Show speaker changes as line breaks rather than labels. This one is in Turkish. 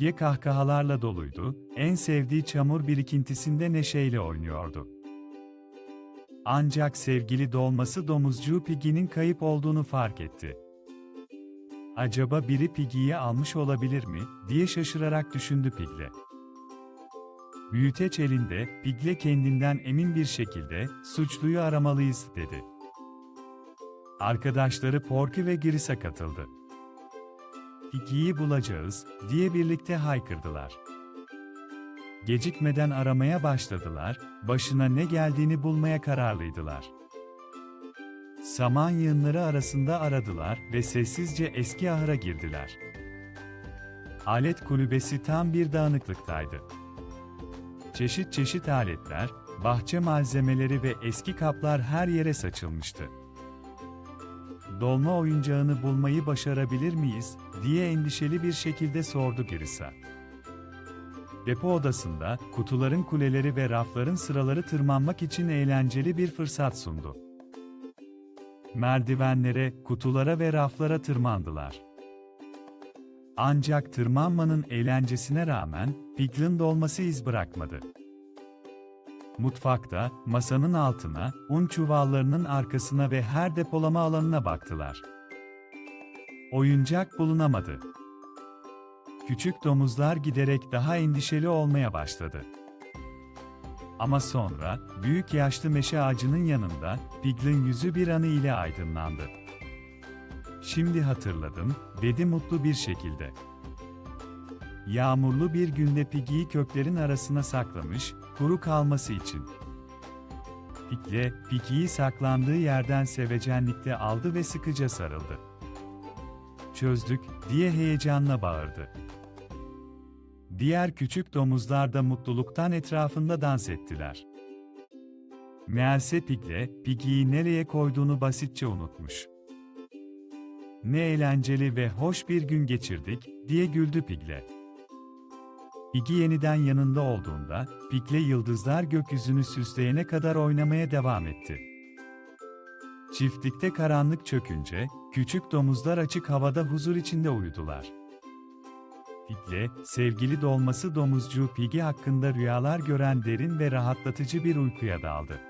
Piggy kahkahalarla doluydu, en sevdiği çamur birikintisinde neşeyle oynuyordu. Ancak sevgili dolması domuzcuğu Piggy'nin kayıp olduğunu fark etti. Acaba biri Piggy'yi almış olabilir mi, diye şaşırarak düşündü Pigle. Büyüteç elinde, Pigle kendinden emin bir şekilde, suçluyu aramalıyız, dedi. Arkadaşları Porky ve Gris'a katıldı. Piggy'yi bulacağız, diye birlikte haykırdılar. Gecikmeden aramaya başladılar, başına ne geldiğini bulmaya kararlıydılar. Saman yığınları arasında aradılar ve sessizce eski ahıra girdiler. Alet kulübesi tam bir dağınıklıktaydı. Çeşit çeşit aletler, bahçe malzemeleri ve eski kaplar her yere saçılmıştı. Dolma oyuncağını bulmayı başarabilir miyiz, diye endişeli bir şekilde sordu Girisa. Depo odasında, kutuların kuleleri ve rafların sıraları tırmanmak için eğlenceli bir fırsat sundu. Merdivenlere, kutulara ve raflara tırmandılar. Ancak tırmanmanın eğlencesine rağmen, Piglin dolması iz bırakmadı. Mutfakta, masanın altına, un çuvallarının arkasına ve her depolama alanına baktılar. Oyuncak bulunamadı. Küçük domuzlar giderek daha endişeli olmaya başladı. Ama sonra, büyük yaşlı meşe ağacının yanında, Piglin yüzü bir anı ile aydınlandı. Şimdi hatırladım, dedi mutlu bir şekilde. Yağmurlu bir günde Piggy'yi köklerin arasına saklamış, kuru kalması için. Pigle, Piggy'yi saklandığı yerden sevecenlikle aldı ve sıkıca sarıldı. Çözdük, diye heyecanla bağırdı. Diğer küçük domuzlar da mutluluktan etrafında dans ettiler. Meğerse Pigle, Piggy'yi nereye koyduğunu basitçe unutmuş. Ne eğlenceli ve hoş bir gün geçirdik, diye güldü Pigle. Piggy yeniden yanında olduğunda, Pigle yıldızlar gökyüzünü süsleyene kadar oynamaya devam etti. Çiftlikte karanlık çökünce, küçük domuzlar açık havada huzur içinde uyudular. Pigle, sevgili dolması domuzcuğu Piggy hakkında rüyalar gören derin ve rahatlatıcı bir uykuya daldı.